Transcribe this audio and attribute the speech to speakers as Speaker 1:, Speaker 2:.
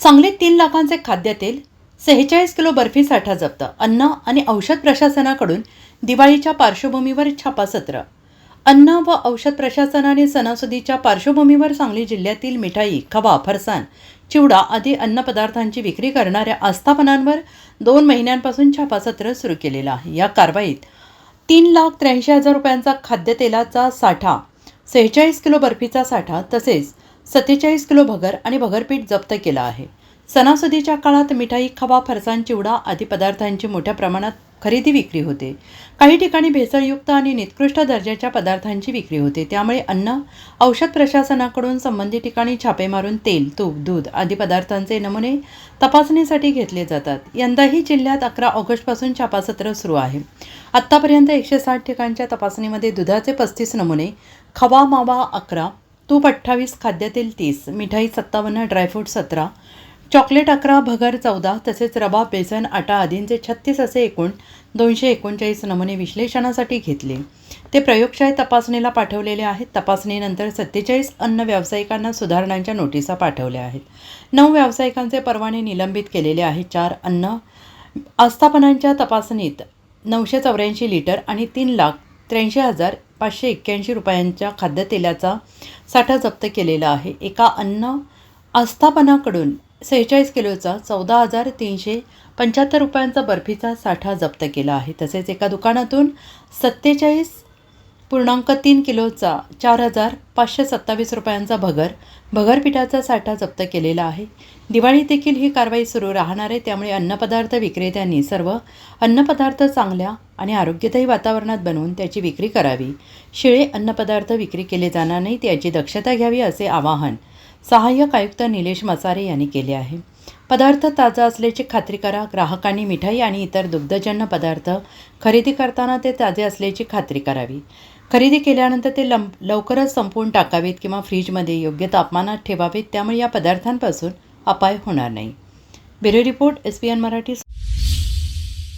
Speaker 1: सांगलीत तीन लाखांचे खाद्यतेल सेहेचाळीस किलो बर्फी साठा जप्त अन्न आणि औषध प्रशासनाकडून दिवाळीच्या पार्श्वभूमीवर छापासत्र. अन्न व औषध प्रशासनाने सणासुदीच्या पार्श्वभूमीवर सांगली जिल्ह्यातील मिठाई खवा फरसाण चिवडा आदी अन्नपदार्थांची विक्री करणाऱ्या आस्थापनांवर दोन महिन्यांपासून छापासत्र सुरू केलेलं आहे. या कारवाईत तीन लाख त्र्याऐंशी हजार रुपयांचा खाद्यतेलाचा साठा सेहेचाळीस किलो बर्फीचा साठा तसेच सत्तेचाळीस किलो भगर आणि भगरपीठ जप्त केला आहे. सणासुदीच्या काळात मिठाई खवा फरसाण चिवडा आदी पदार्थांची मोठ्या प्रमाणात खरेदी विक्री होते. काही ठिकाणी भेसळयुक्त आणि निकृष्ट दर्जाच्या पदार्थांची विक्री होते. त्यामुळे अन्न औषध प्रशासनाकडून संबंधित ठिकाणी छापे मारून तेल तूप दूध आदी पदार्थांचे नमुने तपासणीसाठी घेतले जातात. यंदाही जिल्ह्यात अकरा ऑगस्टपासून छापासत्र सुरू आहे. आत्तापर्यंत एकशे साठ ठिकाणच्या तपासणीमध्ये दुधाचे पस्तीस नमुने खवा मावा अकरा तूप अठ्ठावीस खाद्यतेल तीस मिठाई सत्तावन्न ड्रायफ्रूट सतरा चॉकलेट अकरा भगर चौदा तसेच रवा बेसन आटा आदींचे छत्तीस असे एकूण दोनशे एकोणचाळीस नमुने विश्लेषणासाठी घेतले. ते प्रयोगशाळेत तपासणीला पाठवलेले आहेत. तपासणीनंतर सत्तेचाळीस अन्न व्यावसायिकांना सुधारणांच्या नोटिसा पाठवल्या आहेत. नऊ व्यावसायिकांचे परवाने निलंबित केलेले आहेत. चार अन्न आस्थापनांच्या तपासणीत नऊशे चौऱ्याऐंशी लिटर आणि तीन लाख त्र्याऐंशी हजार पाचशे एक्क्याऐंशी रुपयांच्या खाद्यतेलाचा साठा जप्त केलेला आहे. एका अन्न आस्थापनाकडून सेहेचाळीस किलोचा चौदा हजार तीनशे पंच्याहत्तर रुपयांचा बर्फीचा साठा जप्त केला आहे. तसेच एका दुकानातून सत्तेचाळीस पूर्णांक तीन किलोचा चार हजार पाचशे सत्तावीस रुपयांचा भगर भगरपिठाचा साठा जप्त केलेला आहे. दिवाळीत देखील ही कारवाई सुरू राहणार आहे. त्यामुळे अन्नपदार्थ विक्रेत्यांनी सर्व अन्नपदार्थ चांगल्या आणि आरोग्यदायी वातावरणात बनवून त्याची विक्री करावी. शिळे अन्नपदार्थ विक्री केले जाणार नाहीत याची दक्षता घ्यावी असे आवाहन सहाय्यक आयुक्त निलेश मसारे यांनी केले आहे. पदार्थ ताजा असल्याची खात्री करा. ग्राहकांनी मिठाई आणि इतर दुग्धजन्य पदार्थ खरेदी करताना ते ताजे असल्याची खात्री करावी. खरेदी केल्यानंतर ते लम लवकरच संपवून टाकावेत किंवा फ्रीजमध्ये योग्य तापमानात ठेवावेत. त्यामुळे या पदार्थांपासून अपाय होणार नाही. Bureau report S P N Marathi